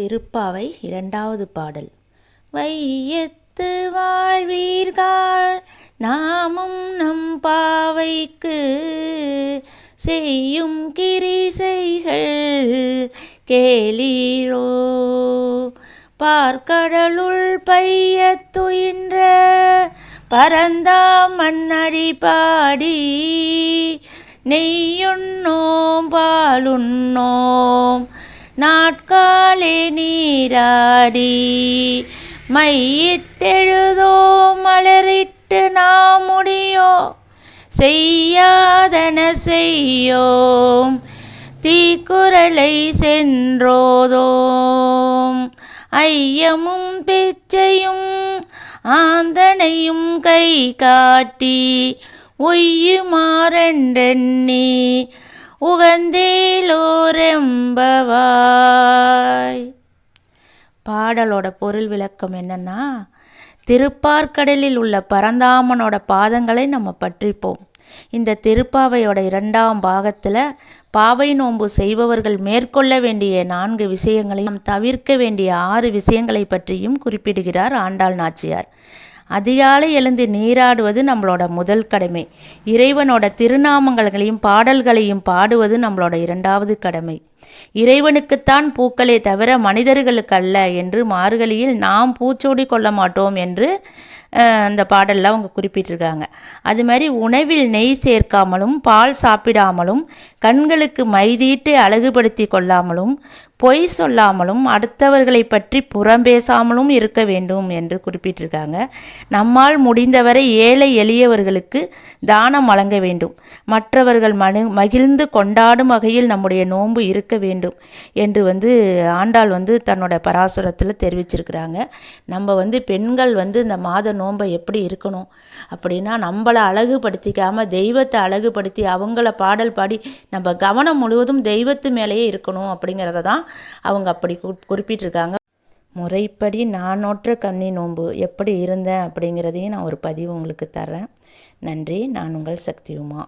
திருப்பாவை இரண்டாவது பாடல். வையத்து வாழ்வீர்கள் நாமும் நம் பாவைக்கு செய்யும் கிரிசைகள் கேளீரோ. பார்க்கடலுள் பையத்துயின்ற துயின்ற பரந்தாம் மண்ணடி பாடி நெய்யுண்ணோம் பாலுண்ணோம் நாட்காலே நீராடி மையிட்டெழுதோ மலரிட்டு நாம் முடியோ செய்யாதன செய்யோம் தீக்குரலை சென்றோதோம். ஐயமும் பிச்சையும் ஆந்தனையும் கை காட்டி ஒய்யுமாறென்றெண்ணி உகந்தேலோரெம்பவாய். பாடலோட பொருள் விளக்கம் என்னன்னா திருப்பார்க்கடலில் உள்ள பரந்தாமனோட பாதங்களை நம்ம பற்றிப்போம். இந்த திருப்பாவையோட இரண்டாம் பாகத்தில் பாவை நோன்பு செய்பவர்கள் மேற்கொள்ள வேண்டிய நான்கு விஷயங்களையும் தவிர்க்க வேண்டிய ஆறு விஷயங்களை பற்றியும் குறிப்பிடுகிறார் ஆண்டாள் நாச்சியார். அதிகாலை எழுந்து நீராடுவது நம்மளோட முதல் கடமை. இறைவனோட திருநாமங்களையும் பாடல்களையும் பாடுவது நம்மளோட இரண்டாவது கடமை. இறைவனுக்குத்தான் பூக்களே தவிர மனிதர்களுக்கு அல்ல என்று மார்கழியில் நாம் பூச்சோடி கொள்ள மாட்டோம் என்று அந்த பாடலில் அவங்க குறிப்பிட்டிருக்காங்க. அது மாதிரி உணவில் நெய் சேர்க்காமலும் பால் சாப்பிடாமலும் கண்களுக்கு மைதீட்டு அழகுபடுத்தி கொள்ளாமலும் பொய் சொல்லாமலும் அடுத்தவர்களை பற்றி புறம்பேசாமலும் இருக்க வேண்டும் என்று குறிப்பிட்டிருக்காங்க. நம்மால் முடிந்தவரை ஏழை எளியவர்களுக்கு தானம் வழங்க வேண்டும். மற்றவர்கள் மனு மகிழ்ந்து கொண்டாடும் வகையில் நம்முடைய நோன்பு இருக்க இருக்க வேண்டும் என்று வந்து ஆண்டாள் வந்து தன்னோட பராசுரத்தில் தெரிவிச்சிருக்கிறாங்க. நம்ம வந்து பெண்கள் வந்து இந்த மாத நோன்பை எப்படி இருக்கணும் அப்படின்னா நம்மளை அழகுபடுத்திக்காமல் தெய்வத்தை அழகுபடுத்தி அவங்கள பாடல் பாடி நம்ம கவனம் முழுவதும் தெய்வத்து மேலேயே இருக்கணும் அப்படிங்கிறத தான் அவங்க அப்படி குறிப்பிட்டிருக்காங்க. முறைப்படி நானோற்ற கன்னி நோன்பு எப்படி இருந்தேன் அப்படிங்கிறதையும் நான் ஒரு பதிவு உங்களுக்கு தரேன் நன்றி. நான் உங்கள் சக்தியுமா?